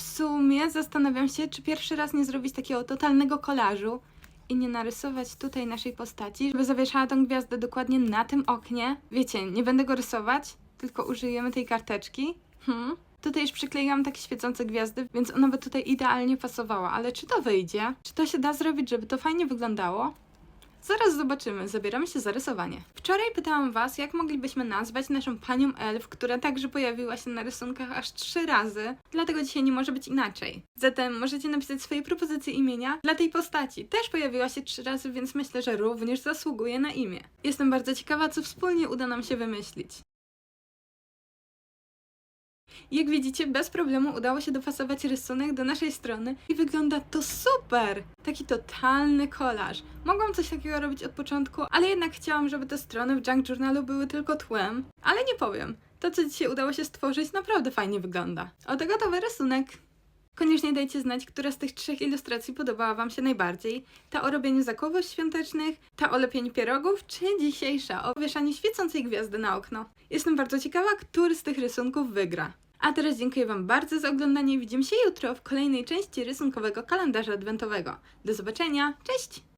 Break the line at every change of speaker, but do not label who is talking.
W sumie zastanawiam się, czy pierwszy raz nie zrobić takiego totalnego kolażu i nie narysować tutaj naszej postaci, żeby zawieszała tą gwiazdę dokładnie na tym oknie. Wiecie, nie będę go rysować, tylko użyjemy tej karteczki. Hmm. Tutaj już przykleiłam takie świecące gwiazdy, więc ona by tutaj idealnie pasowała, ale czy to wyjdzie? Czy to się da zrobić, żeby to fajnie wyglądało? Zaraz zobaczymy, zabieramy się za rysowanie. Wczoraj pytałam Was, jak moglibyśmy nazwać naszą panią elf, która także pojawiła się na rysunkach aż trzy razy, dlatego dzisiaj nie może być inaczej. Zatem możecie napisać swoje propozycje imienia dla tej postaci. Też pojawiła się trzy razy, więc myślę, że również zasługuje na imię. Jestem bardzo ciekawa, co wspólnie uda nam się wymyślić. Jak widzicie, bez problemu udało się dopasować rysunek do naszej strony i wygląda to super! Taki totalny kolaż. Mogłam coś takiego robić od początku, ale jednak chciałam, żeby te strony w Junk Journalu były tylko tłem. Ale nie powiem. To, co dzisiaj udało się stworzyć, naprawdę fajnie wygląda. Oto gotowy rysunek. Koniecznie dajcie znać, która z tych trzech ilustracji podobała Wam się najbardziej. Ta o robieniu zakupów świątecznych, ta o lepieniu pierogów, czy dzisiejsza o wieszaniu świecącej gwiazdy na okno. Jestem bardzo ciekawa, który z tych rysunków wygra. A teraz dziękuję Wam bardzo za oglądanie widzimy się jutro w kolejnej części rysunkowego kalendarza adwentowego. Do zobaczenia, cześć!